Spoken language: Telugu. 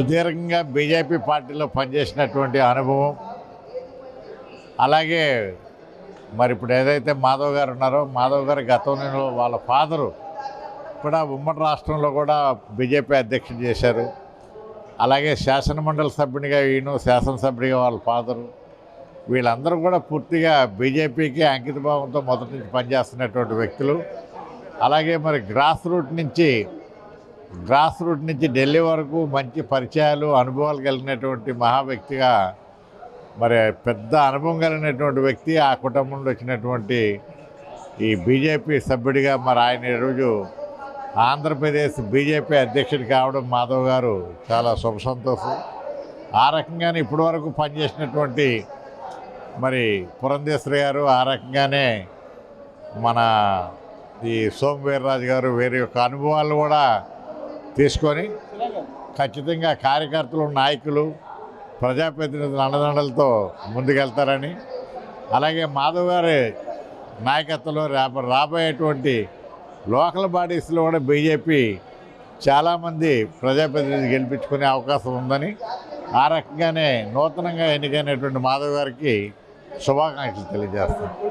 సుదీర్ఘంగా బీజేపీ పార్టీలో పనిచేసినటువంటి అనుభవం. అలాగే మరి ఇప్పుడు ఏదైతే మాధవ్ గారు ఉన్నారో మాధవ్ గారు గతంలో వాళ్ళ ఫాదరు కూడా ఉమ్మడి రాష్ట్రంలో కూడా బీజేపీ అధ్యక్షుడు చేశారు. అలాగే శాసనమండలి సభ్యునిగా ఈయన శాసనసభ్యుడిగా వాళ్ళ ఫాదరు. వీళ్ళందరూ కూడా పూర్తిగా బీజేపీకి అంకితభావంతో మొదటి నుంచి పనిచేస్తున్నటువంటి వ్యక్తులు. అలాగే మరి గ్రాస్ రూట్ నుంచి గ్రాస్ రూట్ నుంచి ఢిల్లీ వరకు మంచి పరిచయాలు అనుభవాలు కలిగినటువంటి మహా వ్యక్తిగా మరి పెద్ద అనుభవం కలిగినటువంటి వ్యక్తి ఆ కుటుంబంలో వచ్చినటువంటి ఈ బీజేపీ సభ్యుడిగా మరి ఆయన ఈరోజు ఆంధ్రప్రదేశ్ బీజేపీ అధ్యక్షుడు కావడం మాధవ్ గారు చాలా శుభ సంతోషం. ఆ రకంగానే ఇప్పటి వరకు పనిచేసినటువంటి మరి పురంధేశ్వరి గారు ఆ రకంగానే మన ఈ సోమవీర్రాజు గారు వేరే యొక్క అనుభవాలు కూడా తీసుకొని ఖచ్చితంగా కార్యకర్తలు నాయకులు ప్రజాప్రతినిధుల అండదండలతో ముందుకెళ్తారని. అలాగే మాధవ్ గారి నాయకత్వంలో రేప రాబోయేటువంటి లోకల్ బాడీస్లో కూడా బీజేపీ చాలామంది ప్రజాప్రతినిధులు గెలిపించుకునే అవకాశం ఉందని ఆ రకంగానే నూతనంగా ఎన్నికైనటువంటి మాధవ్ గారికి శుభాకాంక్షలు తెలియజేస్తాను